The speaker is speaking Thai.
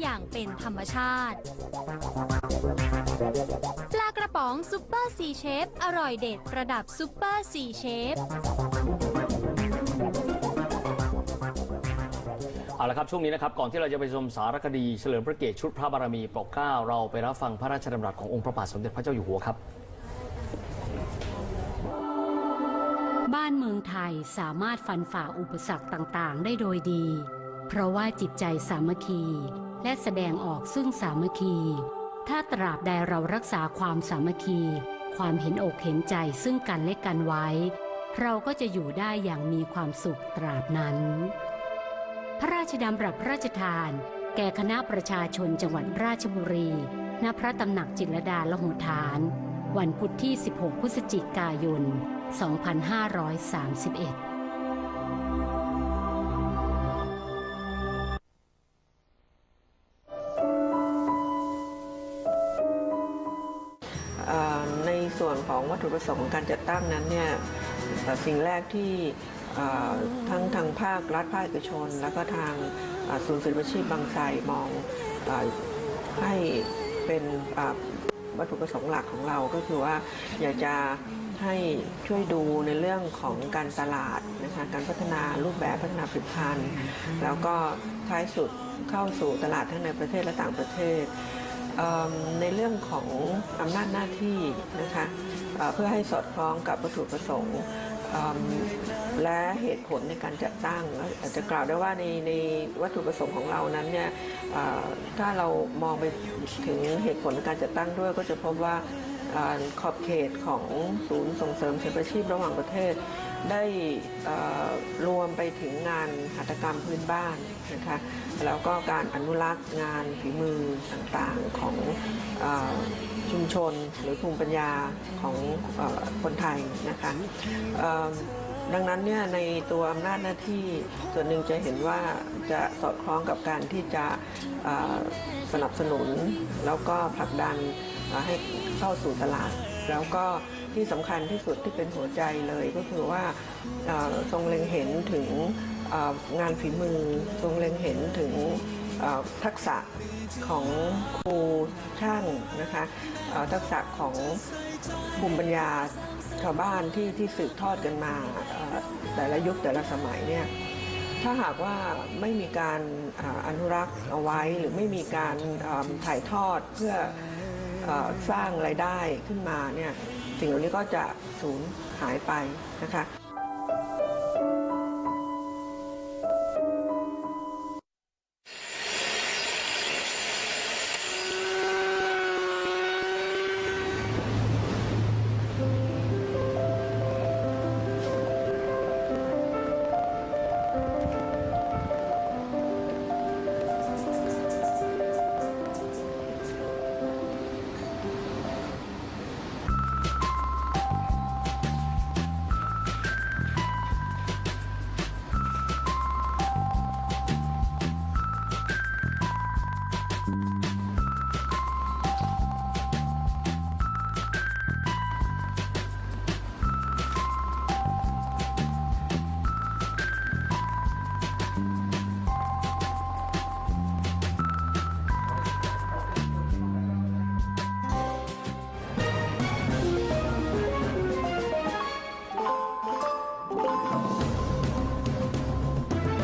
อย่างเป็นธรรมชาติ ปลากระป๋องซุปเปอร์ซีเชฟอร่อยเด็ดระดับซุปเปอร์ซีเชฟเอาละครับช่วงนี้นะครับก่อนที่เราจะไปชมสารคดีเฉลิมพระเกียรติชุดพระบารมีปกเกล้าเราไปรับฟังพระราชดำรัสขององค์พระบาทสมเด็จพระเจ้าอยู่หัวครับ บ้านเมืองไทยสามารถฟันฝ่าอุปสรรคต่าง ๆ ได้โดยดี เพราะว่าจิตใจสามัคคี และแสดงออกซึ่งสามัคคี ถ้าตราบใดเรารักษาความสามัคคี ความเห็นอกเห็นใจซึ่งกันและกันไว้ เราก็จะอยู่ได้อย่างมีความสุขตราบนั้น พระราชดำรัสพระราชทาน แก่คณะประชาชนจังหวัดราชบุรีณพระตำหนักจิตรดาละหุฐาน วันพุธที่ 16 พฤศจิกายน 2531 ส่วนของวัตถุประสงค์ของการจัดตั้งนั้นเนี่ยสิ่งแรกที่ทั้งทางภาครัฐภาคเอกชน แล้วก็ทางเอ่อศูนย์ศิลปาชีพบางไทรมองอให้เป็นวัตถุประสงค์หลักของเราก็คือว่าอยากจะให้ช่วยดูในเรื่องของการตลาดนะคะการพัฒนารูปแบบพัฒนาผลิตภัณฑ์ แล้วก็ท้ายสุดเข้าสู่ตลาดทั้งในประเทศและต่างประเทศ ในเรื่องของอำนาจหน้าที่นะคะเพื่อให้สอดคล้องกับวัตถุประสงค์และเหตุผลในการจัดตั้งอาจจะกล่าวได้ว่าในในวัตถุประสงค์ของเรานั้นเนี่ยถ้าเรามองไปถึงเหตุผลในการจัดตั้งด้วย ก็จะพบว่าขอบเขตของศูนย์ส่งเสริมเศิลปาชีพระหว่างประเทศ ได้รวมไปถึงงานหัตถกรรมพื้นบ้านนะคะแล้วก็การอนุรักษ์งานฝีมือต่างๆของอชุมชนหรือภูมิปัญญาของอคนไทยนะคะดังนั้นเนี่ยในตัวอำนาจหน้าที่ส่วนหนึ่งจะเห็นว่าจะสอดคล้องกับการที่จะสนับสนุน แล้วก็ผลักดันให้เข้าสู่ตลาด แล้วก็ที่สำคัญที่สุดที่เป็นหัวใจเลยก็คือว่าทรงเล็งเห็นถึงงานฝีมือ ทรงเล็งเห็นถึงทักษะของครูช่างนะคะทักษะของภูมิปัญญาชาวบ้านที่ที่สืบทอดกันมาแต่ละยุคแต่ละสมัยเนี่ยถ้าหากว่าไม่มีการอนุรักษ์เอาไว้หรือไม่มีการถ่ายทอดเพื่อ สร้างรายได้ขึ้นมาเนี่ยสิ่งเหล่านี้ก็จะสูญหายไปนะคะ